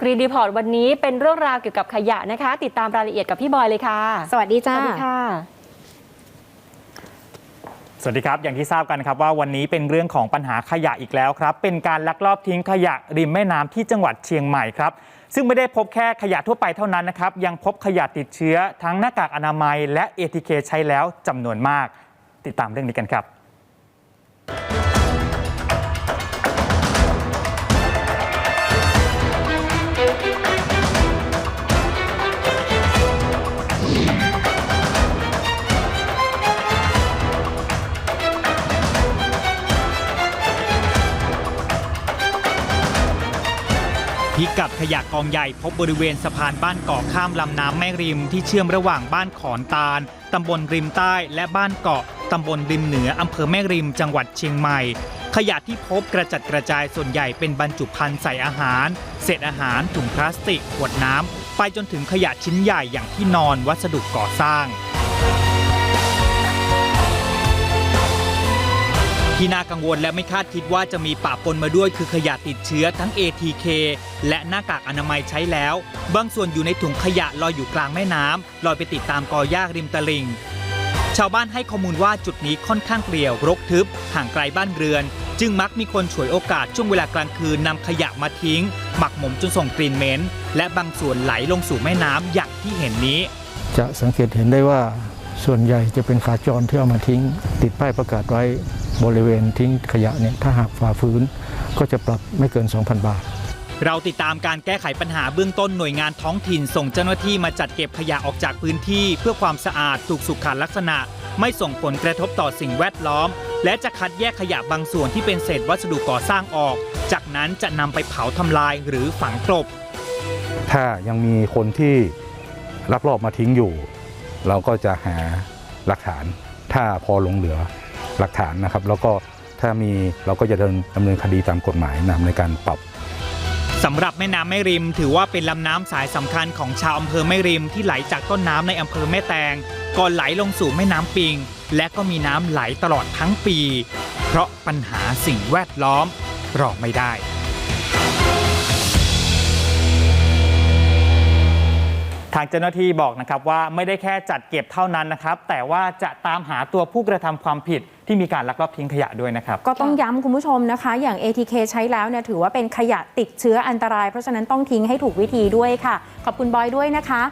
กรีนรีพอร์ตวันนี้เป็นเรื่องราวเกี่ยวกับขยะนะคะ ติดตามรายละเอียดกับพี่บอยเลยค่ะ สวัสดีสจ้าวัสดีค่ะ สวัสดีครับ อย่างที่ทราบกันครับว่าวันนี้เป็นเรื่องของปัญหาขยะอีกแล้วครับ เป็นการลักลอบทิ้งขยะริมแม่น้ำที่จังหวัดเชียงใหม่ครับ ซึ่งไม่ได้พบแค่ขยะทั่วไปเท่านั้นนะครับ ยังพบขยะติดเชื้อ ทั้งหน้ากากอนามัย และ ATK ใช้แล้วจำนวนมาก ติดตามเรื่องนี้กันครับ พิกัดขยะกองใหญ่พบบริเวณสะพานบ้านเกาะข้ามลำน้ำแม่ริมที่เชื่อมระหว่างบ้านขอนตาลตำบลริมใต้และบ้านเกาะตำบลริมเหนืออำเภอแม่ริม จังหวัดเชียงใหม่ ขยะที่พบกระจัดกระจายส่วนใหญ่เป็นบรรจุภัณฑ์ใส่อาหาร เศษอาหารถุงพลาสติกขวดน้ำไปจนถึงขยะชิ้นใหญ่อย่างที่นอนวัสดุก่อสร้าง ที่น่ากังวลและไม่คาดคิดว่าจะมีปะปนมาด้วยคือขยะติดเชื้อทั้ง ATK และหน้ากากอนามัยใช้แล้ว บางส่วนอยู่ในถุงขยะลอยอยู่กลางแม่น้ำลอยไปติดตามกอหญ้าริมตลิ่ง ชาวบ้านให้ข้อมูลว่าจุดนี้ค่อนข้างเปลี่ยว รกทึบ ห่างไกลบ้านเรือน จึงมักมีคนฉวยโอกาสช่วงเวลากลางคืนนำขยะมาทิ้ง หมักหมมจนส่งกลิ่นเหม็นและบางส่วนไหลลงสู่แม่น้ำอย่างที่เห็นนี้ จะสังเกตเห็นได้ว่าส่วนใหญ่จะเป็นขาจรที่เอามาทิ้ง ติดป้ายประกาศไว้ บริเวณทิ้งขยะเนี่ยถ้าหากฝ่าฝืนก็จะปรับไม่เกิน 2,000 บาทเราติดตามการแก้ไขปัญหาเบื้องต้นหน่วยงานท้องถิ่น ส่งเจ้าหน้าที่มาจัดเก็บขยะออกจากพื้นที่ เพื่อความสะอาดถูกสุขลักษณะ ไม่ส่งผลกระทบต่อสิ่งแวดล้อม และจะคัดแยกขยะบางส่วนที่เป็นเศษวัสดุก่อสร้างออก จากนั้นจะนำไปเผาทำลายหรือฝังกลบ ถ้ายังมีคนที่ลักลอบมาทิ้งอยู่ เราก็จะหาหลักฐาน ถ้าพอหลงเหลือ หลักฐานนะครับ แล้วก็ถ้ามีเราก็จะดำเนินดำเนินคดีตามกฎหมายนะในการปรับสำหรับแม่น้ำแม่ริม ถือว่าเป็นลำน้ำสายสำคัญของชาวอำเภอแม่ริมที่ไหลจากต้นน้ำในอำเภอแม่แตงก่อนไหลลงสู่แม่น้ำปิง และก็มีน้ำไหลตลอดทั้งปี เพราะปัญหาสิ่งแวดล้อมรอไม่ได้างเจ้าหน้าที่บอกนะครับว่าไม่ได้แค่จัดเก็บเท่านั้นนะครับ แต่ว่าจะตามหาตัวผู้กระทำความผิดที่มีการลักลอบทิ้งขยะด้วยนะครับ ก็ต้องย้ำคุณผู้ชมนะคะ อย่าง ATK ใช้แล้วเนี่ยถือว่าเป็นขยะติดเชื้ออันตราย เพราะฉะนั้นต้องทิ้งให้ถูกวิธีด้วยค่ะ ขอบคุณบอยด้วยนะคะ